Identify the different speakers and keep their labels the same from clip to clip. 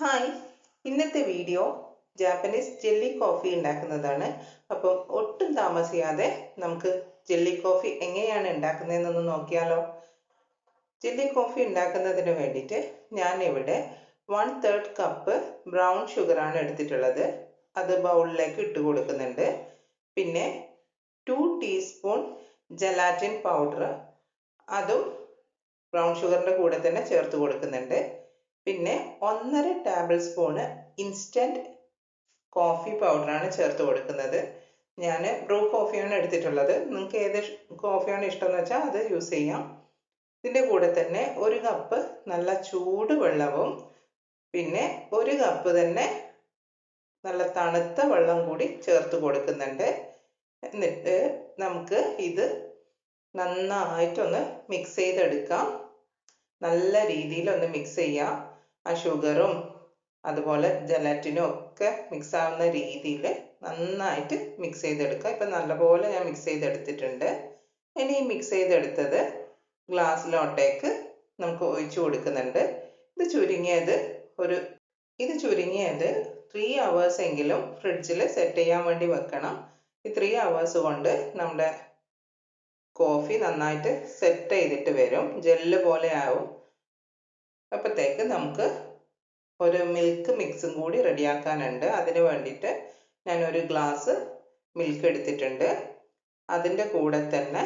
Speaker 1: Hi ഇന്നത്തെ video Japanese jelly coffee ഉണ്ടാക്കുന്നതാണ്. അപ്പം ഒട്ടും താമസിയാതെ നമുക്ക് ജെല്ലി കോഫി എങ്ങനെയാണ് ഉണ്ടാക്കുന്നതെന്നൊന്ന് നോക്കിയാലോ. ജെല്ലി കോഫി ഉണ്ടാക്കുന്നതിന് വേണ്ടിയിട്ട് ഞാൻ ഇവിടെ വൺ തേർഡ് കപ്പ് ബ്രൗൺ ഷുഗറാണ് എടുത്തിട്ടുള്ളത്. അത് ബൗളിലേക്ക് ഇട്ട് കൊടുക്കുന്നുണ്ട്. പിന്നെ ടു ടീസ്പൂൺ ജലാറ്റിൻ പൗഡർ അതും ബ്രൗൺ ഷുഗറിന്റെ കൂടെ തന്നെ ചേർത്ത് കൊടുക്കുന്നുണ്ട്. പിന്നെ ഒന്നര ടേബിൾ സ്പൂണ് ഇൻസ്റ്റന്റ് കോഫി പൗഡറാണ് ചേർത്ത് കൊടുക്കുന്നത്. ഞാൻ ബ്രൂ കോഫിയാണ് എടുത്തിട്ടുള്ളത്. നിങ്ങൾക്ക് ഏത് കോഫിയാണ് ഇഷ്ടമെന്ന് വെച്ചാൽ അത് യൂസ് ചെയ്യാം. ഇതിന്റെ കൂടെ തന്നെ ഒരു കപ്പ് നല്ല ചൂട് വെള്ളവും പിന്നെ ഒരു കപ്പ് തന്നെ നല്ല തണുത്ത വെള്ളം കൂടി ചേർത്ത് കൊടുക്കുന്നുണ്ട്. എന്നിട്ട് നമുക്ക് ഇത് നന്നായിട്ടൊന്ന് മിക്സ് ചെയ്തെടുക്കാം. നല്ല രീതിയിൽ ഒന്ന് മിക്സ് ചെയ്യാം. ആ ഷുഗറും അതുപോലെ ജലാറ്റിനും ഒക്കെ മിക്സ് ആവുന്ന രീതിയിൽ നന്നായിട്ട് മിക്സ് ചെയ്തെടുക്കുക. ഇപ്പം നല്ലപോലെ ഞാൻ മിക്സ് ചെയ്തെടുത്തിട്ടുണ്ട്. ഇനി ഈ മിക്സ് ചെയ്തെടുത്തത് ഗ്ലാസ്സിലോട്ടേക്ക് നമുക്ക് ഒഴിച്ചു കൊടുക്കുന്നുണ്ട്. ഇത് ചുരുങ്ങിയത് ഒരു ഇത് ചുരുങ്ങിയത് ത്രീ അവേഴ്സ് എങ്കിലും ഫ്രിഡ്ജിൽ സെറ്റ് ചെയ്യാൻ വേണ്ടി വെക്കണം. ഈ ത്രീ അവേഴ്സ് കൊണ്ട് നമ്മുടെ കോഫി നന്നായിട്ട് സെറ്റ് ചെയ്തിട്ട് വരും. ജെല്ല് പോലെ ആവും. അപ്പോഴത്തേക്ക് നമുക്ക് ഒരു മിൽക്ക് മിക്സും കൂടി റെഡിയാക്കാനുണ്ട് അതിന് വേണ്ടിയിട്ട് ഞാൻ ഒരു ഗ്ലാസ് മിൽക്ക് എടുത്തിട്ടുണ്ട്. അതിന്റെ കൂടെ തന്നെ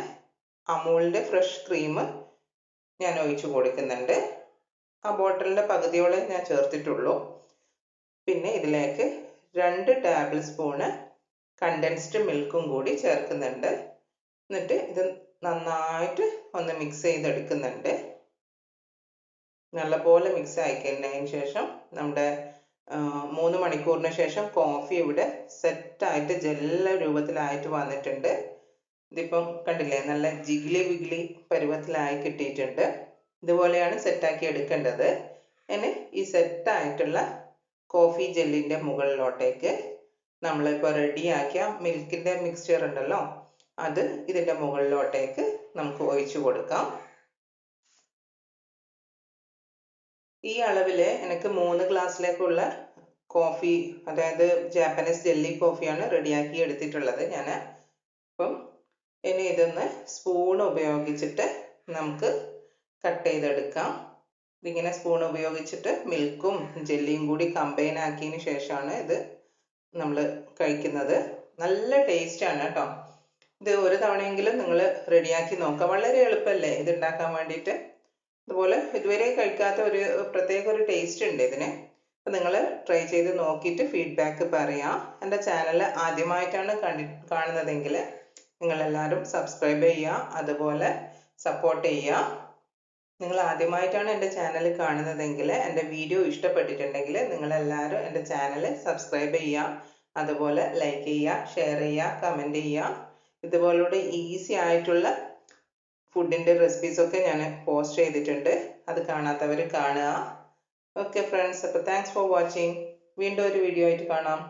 Speaker 1: അമൂലിന്റെ ഫ്രഷ് ക്രീം ഞാൻ ഒഴിച്ചു കൊടുക്കുന്നുണ്ട്. ആ ബോട്ടിലിന്റെ പകുതിയോളം ഞാൻ ചേർത്തിട്ടുള്ളൂ. പിന്നെ ഇതിലേക്ക് രണ്ട് ടേബിൾ സ്പൂണ് കണ്ടൻസ്ഡ് മിൽക്കും കൂടി ചേർക്കുന്നുണ്ട്. എന്നിട്ട് ഇത് നന്നായിട്ട് ഒന്ന് മിക്സ് ചെയ്തെടുക്കുന്നുണ്ട്. നല്ലപോലെ മിക്സ് ആയിക്കഴിഞ്ഞതിന് ശേഷം നമ്മുടെ മൂന്ന് മണിക്കൂറിന് ശേഷം കോഫി ഇവിടെ സെറ്റായിട്ട് ജെല്ല രൂപത്തിലായിട്ട് വന്നിട്ടുണ്ട്. ഇതിപ്പം കണ്ടില്ലേ നല്ല ജിഗ്ലി വിഗ്ലി പരുവത്തിലായി കിട്ടിയിട്ടുണ്ട്. ഇതുപോലെയാണ് സെറ്റാക്കി എടുക്കേണ്ടത്. ഇനി ഈ സെറ്റായിട്ടുള്ള കോഫി ജെല്ലിന്റെ മുകളിലോട്ടേക്ക് നമ്മളിപ്പോൾ റെഡിയാക്കിയ മിൽക്കിന്റെ മിക്സ്ചർ ഉണ്ടല്ലോ അത് ഇതിന്റെ മുകളിലോട്ടേക്ക് നമുക്ക് ഒഴിച്ചു കൊടുക്കാം. ഈ അളവിൽ എനിക്ക് മൂന്ന് ഗ്ലാസ്സിലേക്കുള്ള കോഫി അതായത് ജാപ്പനീസ് ജെല്ലി കോഫിയാണ് റെഡിയാക്കി എടുത്തിട്ടുള്ളത് ഞാൻ അപ്പം ഇനി ഇതൊന്ന് സ്പൂൺ ഉപയോഗിച്ചിട്ട് നമുക്ക് കട്ട് ചെയ്തെടുക്കാം. ഇതിങ്ങനെ സ്പൂൺ ഉപയോഗിച്ചിട്ട് മിൽക്കും ജെല്ലിയും കൂടി കമ്പൈൻ ആക്കിയതിന് ശേഷമാണ് ഇത് നമ്മൾ കഴിക്കുന്നത്. നല്ല ടേസ്റ്റാണ് കേട്ടോ ഇത് ഒരു തവണയെങ്കിലും നിങ്ങൾ റെഡിയാക്കി നോക്കുക വളരെ എളുപ്പമല്ലേ ഇത് ഉണ്ടാക്കാൻ വേണ്ടിയിട്ട്? അതുപോലെ ഇതുവരെ കഴിക്കാത്ത ഒരു പ്രത്യേക ഒരു ടേസ്റ്റ് ഉണ്ട് ഇതിന്. അപ്പം നിങ്ങൾ ട്രൈ ചെയ്ത് നോക്കിയിട്ട് ഫീഡ്ബാക്ക് പറയാം. എന്റെ ചാനൽ ആദ്യമായിട്ടാണ് കണ്ടി കാണുന്നതെങ്കിൽ നിങ്ങളെല്ലാവരും സബ്സ്ക്രൈബ് ചെയ്യുക അതുപോലെ സപ്പോർട്ട് ചെയ്യുക നിങ്ങൾ ആദ്യമായിട്ടാണ് എന്റെ ചാനൽ കാണുന്നതെങ്കിൽ എന്റെ വീഡിയോ ഇഷ്ടപ്പെട്ടിട്ടുണ്ടെങ്കിൽ നിങ്ങളെല്ലാവരും എന്റെ ചാനൽ സബ്സ്ക്രൈബ് ചെയ്യുക അതുപോലെ ലൈക്ക് ചെയ്യുക ഷെയർ ചെയ്യുക കമന്റ് ചെയ്യുക ഇതുപോലുള്ള ഈസി ആയിട്ടുള്ള ഫുഡിന്റെ റെസിപ്പീസൊക്കെ ഞാൻ പോസ്റ്റ് ചെയ്തിട്ടുണ്ട്. അത് കാണാത്തവർ കാണുക. ഓക്കെ ഫ്രണ്ട്സ് അപ്പോൾ താങ്ക്സ് ഫോർ വാച്ചിങ് വീണ്ടും ഒരു വീഡിയോ ആയിട്ട് കാണാം.